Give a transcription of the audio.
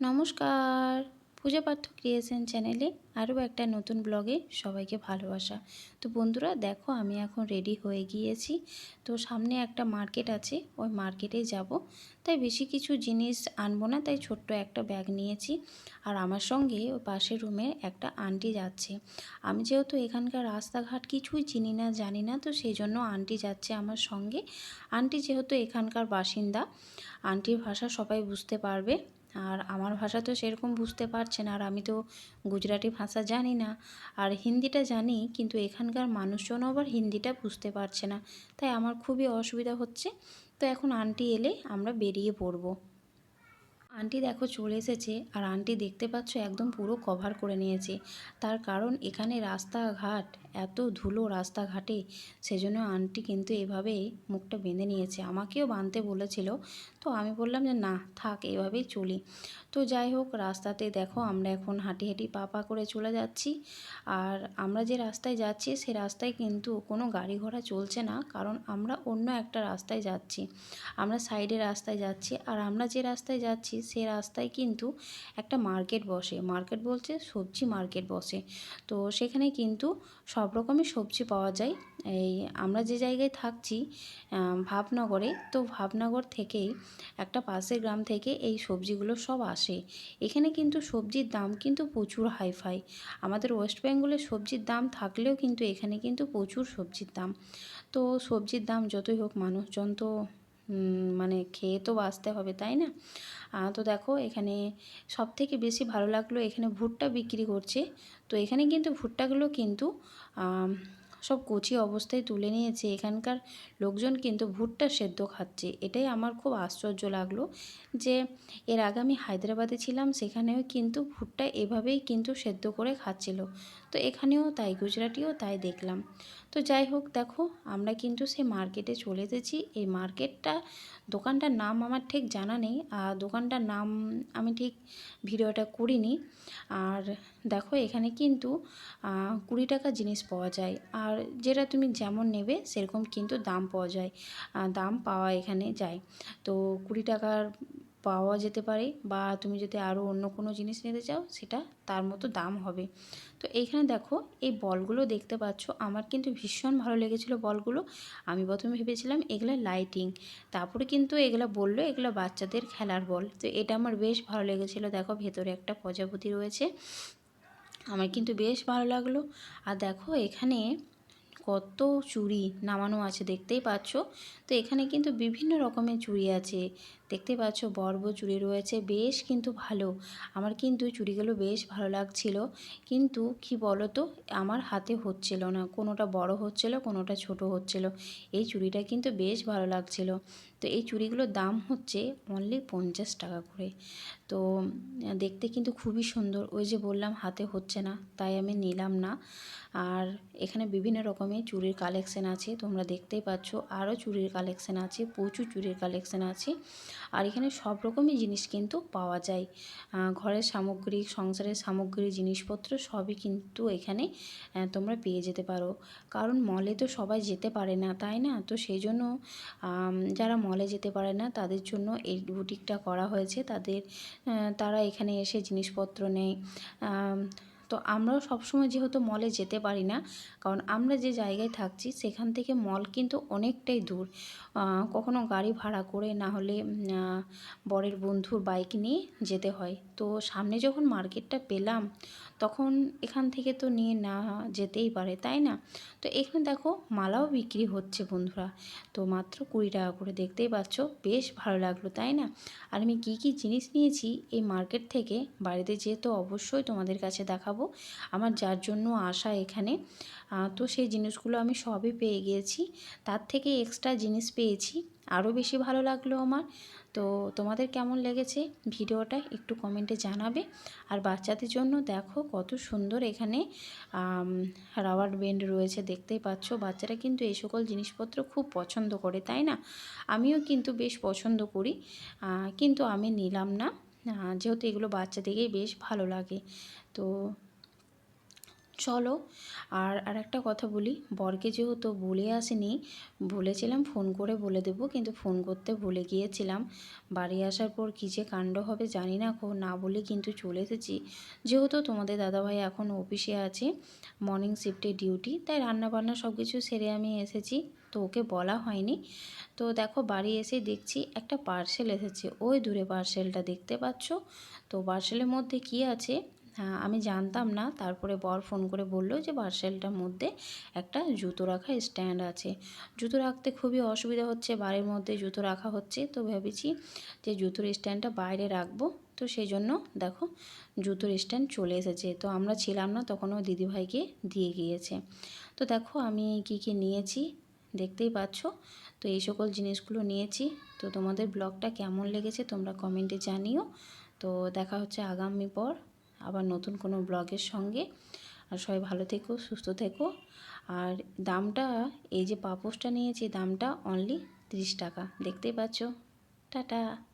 নমস্কার। পূজা পার্থ ক্রিয়েশন চ্যানেলে আরও একটা নতুন ব্লগে সবাইকে ভালোবাসা। তো বন্ধুরা, দেখো আমি এখন রেডি হয়ে গিয়েছি। তো সামনে একটা মার্কেট আছে, ওই মার্কেটে যাব। তাই বেশি কিছু জিনিস আনব না, তাই ছোট্ট একটা ব্যাগ নিয়েছি। আর আমার সঙ্গে ওই পাশের রুমে একটা আন্টি যাচ্ছে। আমি যেহেতু এখানকার রাস্তাঘাট কিছুই চিনি না, জানি না, তো সেই জন্য আন্টি যাচ্ছে আমার সঙ্গে। আন্টি যেহেতু এখানকার বাসিন্দা, আন্টির ভাষা সবাই বুঝতে পারবে। আর আমার ভাষা তো সেরকম বুঝতে পারছে না, আর আমি তো গুজরাটি ভাষা জানি না। আর হিন্দিটা জানি, কিন্তু এখানকার মানুষজন আবার হিন্দিটা বুঝতে পারছে না। তাই আমার খুবই অসুবিধা হচ্ছে। তো এখন আন্টি এলে আমরা বেরিয়ে পড়ব। আন্টি দেখো চলে এসেছে, আর আন্টি দেখতে পাচ্ছ একদম পুরো কভার করে নিয়েছে। তার কারণ এখানে রাস্তাঘাট এত ধুলো রাস্তাঘাটে, সেজন্য আন্টি কিন্তু এভাবে মুখটা বেঁধে নিয়েছে। আমাকেও বাঁধতে বলেছিল। তো আমি বললাম যে, না, থাক, এভাবেই চলি। তো যাই হোক, রাস্তাতে দেখো আমরা এখন হাঁটি হাঁটি পা পা করে চলে যাচ্ছি। আর আমরা যে রাস্তায় যাচ্ছি, সে রাস্তায় কিন্তু কোনো গাড়ি ঘোড়া চলছে না, কারণ আমরা অন্য একটা রাস্তায় যাচ্ছি। আমরা সাইডে রাস্তায় যাচ্ছি আর আমরা যে রাস্তায় যাচ্ছি, সে রাস্তায় কিন্তু একটা মার্কেট বসে। মার্কেট বলছে সবজি মার্কেট বসে। তো সেখানে কিন্তু সব রকমই সবজি পাওয়া যায়। এই আমরা যে জায়গায় থাকছি ভাবনগরে, তো ভাবনগর থেকেই একটা পাশের গ্রাম থেকে এই সবজিগুলো সব আসে। এখানে কিন্তু সবজির দাম কিন্তু প্রচুর হাইফাই। আমাদের ওয়েস্ট বেঙ্গলে সবজির দাম থাকলেও কিন্তু এখানে কিন্তু প্রচুর সবজির দাম। তো সবজির দাম যতই হোক, মানুষজন তো মানে খেয়ে তো বাঁচতে হবে, তাই না? তো দেখো এখানে সব থেকে বেশি ভালো লাগল এখানে ভুট্টা বিক্রি করছে। তো এখানে কিন্তু ভুট্টাগুলো কিন্তু সব কচি অবস্থায় তুলে নিয়েছে। এখানকার লোকজন কিন্তু ভুট্টা সেদ্ধ খাচ্ছে। এটাই আমার খুব আশ্চর্য লাগল যে এর আগে আমি হায়দ্রাবাদে ছিলাম, সেখানেও কিন্তু ভুট্টা এভাবেই কিন্তু সেদ্ধ করে খাচ্ছিল। তো এখানেও তাই, গুজরাটিও তাই দেখলাম। তো যাই হোক, দেখো, আমরা কিন্তু সেই মার্কেটে চলে এসেছি। এই মার্কেটটা, দোকানটার নাম আমার ঠিক জানা নেই। আর দোকানটার নাম আমি ঠিক ভিডিওটা করিনি। আর দেখো, এখানে কিন্তু কুড়ি টাকা জিনিস পাওয়া যায়। আর যেটা তুমি যেমন নেবে, সেরকম কিন্তু দাম পাওয়া যায়। দাম পাওয়া এখানে যায়। তো কুড়ি টাকার পাওয়া যেতে পারে বা তুমি যদি আরও অন্য কোনো জিনিস নিতে চাও, সেটা তার মতো দাম হবে। তো এইখানে দেখো, এই বলগুলো দেখতে পাচ্ছ, আমার কিন্তু ভীষণ ভালো লেগেছিলো বলগুলো। আমি প্রথমে ভেবেছিলাম এগুলো লাইটিং তারপরে কিন্তু এগুলো বলল এগুলো বাচ্চাদের খেলার বল। তো এটা আমার বেশ ভালো লেগেছিলো। দেখো, ভেতরে একটা প্রজাপতি রয়েছে। আমার কিন্তু বেশ ভালো লাগল। আর দেখো, এখানে কত চুড়ি নামানো আছে, দেখতেই পাচ্ছ। তো এখানে কিন্তু বিভিন্ন রকমের চুড়ি আছে। দেখতে পাচ্ছ বর্ব চুড়ি রয়েছে, বেশ কিন্তু ভালো। আমার কিন্তু চুড়িগুলো বেশ ভালো লাগছিল। কিন্তু কি বলো তো আমার হাতে হচ্ছিল না। কোনোটা বড় হচ্ছিল, কোনোটা ছোট হচ্ছিল। এই চুড়িটা কিন্তু বেশ ভালো লাগছিল। তো এই চুড়িগুলোর দাম হচ্ছে অনলি পঞ্চাশ টাকা করে। তো দেখতে কিন্তু খুবই সুন্দর। ওই যে বললাম, হাতে হচ্ছে না, তাই আমি নিলাম না। আর এখানে বিভিন্ন রকমের চুড়ির কালেকশান আছে, তোমরা দেখতেই পাচ্ছ। আরও চুড়ির কালেকশান আছে, প্রচুর চুড়ির কালেকশান আছে। আর এখানে সব রকমই জিনিস কিন্তু পাওয়া যায়। ঘরের সামগ্রিক, সংসারের সামগ্রী, জিনিসপত্র সবই কিন্তু এখানে তোমরা পেয়ে যেতে পারো। কারণ মলে তো সবাই যেতে পারে না, তাই না? তো সেই জন্য যারা মলে যেতে পারে না, তাদের জন্য এই বুটিকটা করা হয়েছে। তাদের তারা এখানে এসে জিনিসপত্র নেয়। তো আমরাও সবসময় যেহেতু মলে যেতে পারি না, কারণ আমরা যে জায়গায় থাকছি সেখান থেকে মল কিন্তু অনেকটাই দূর। কখনো গাড়ি ভাড়া করে না হলে বরের বন্ধুর বাইক নিয়ে যেতে হয়। তো সামনে যখন মার্কেটটা পেলাম, তখন এখান থেকে তো নিয়ে না যেতেই পারে, তাই না? তো এখানে দেখো মালাও বিক্রি হচ্ছে বন্ধুরা। তো মাত্র কুড়ি টাকা করে, দেখতেই পাচ্ছ? বেশ ভালো লাগল, তাই না? আর আমি কী কী জিনিস নিয়েছি এই মার্কেট থেকে, বাড়িতে যেয়ে তো অবশ্যই তোমাদের কাছে দেখাবো। আমার যার জন্য আসা এখানে। তো সেই জিনিসগুলো আমি সবই পেয়ে গিয়েছি তার থেকে এক্সট্রা জিনিস পেয়েছি। আরও বেশি ভালো লাগল আমার। তো তোমাদের কেমন লেগেছে ভিডিওটা একটু কমেন্টে জানাবে। আর বাচ্চাদের জন্য দেখো কত সুন্দর এখানে রাবার ব্যান্ড রয়েছে, দেখতেই পাচ্ছ। বাচ্চারা কিন্তু এই সকল জিনিসপত্র খুব পছন্দ করে, তাই না? আমিও কিন্তু বেশ পছন্দ করি। কিন্তু আমি নিলাম না। যেহেতু এগুলো বাচ্চাদেরকেই বেশ ভালো লাগে। তো চলো। আর আর একটা কথা বলি, বরকে যেহেতু বলে আসিনি, বলেছিলাম ফোন করে বলে দেবো, কিন্তু ফোন করতে ভুলে গিয়েছিলাম। বাড়ি আসার পর কী যে কাণ্ড হবে জানি না, কো না বলে কিন্তু চলে এসেছি। যেহেতু তোমাদের দাদাভাই এখন অফিসে আছে মর্নিং শিফটে ডিউটি তাই রান্না বান্না সব কিছু সেরে আমি এসেছি, তো ওকে বলা হয়নি। তো দেখো, বাড়ি এসে দেখছি একটা পার্সেল এসেছে। ওই দূরে পার্সেলটা দেখতে পাচ্ছ? তো পার্সেলের মধ্যে কী আছে? আমি জানতাম না। তারপরে বর ফোন করে বলল যে পার্সেলটার মধ্যে একটা জুতো রাখা স্ট্যান্ড আছে। জুতো রাখতে খুবই অসুবিধা হচ্ছে, বাড়ির মধ্যে জুতো রাখা হচ্ছে। তো ভেবেছি যে, জুতোর স্ট্যান্ডটা বাইরে রাখব। তো সেই জন্য দেখো, জুতোর স্ট্যান্ড চলে এসেছে। তো আমরা ছিলাম না, তখন ও দিদিভাইকে দিয়ে গিয়েছে। তো দেখো, আমি কি কি নিয়েছি, দেখতেই পাচ্ছ? তো এই সকল জিনিসগুলো নিয়েছি। তো তোমাদের ব্লগটা কেমন লেগেছে তোমরা কমেন্টে জানিও। তো দেখা হচ্ছে আগামী পর। আবার নতুন কোনো ব্লগের সঙ্গে। আর সবাই ভালো থেকো, সুস্থ থেকো। আর দামটা, এই যে পাপোসটা নিয়েছি, দামটা অনলি তিরিশ টাকা। দেখতেই পাচ্ছ। টাটা।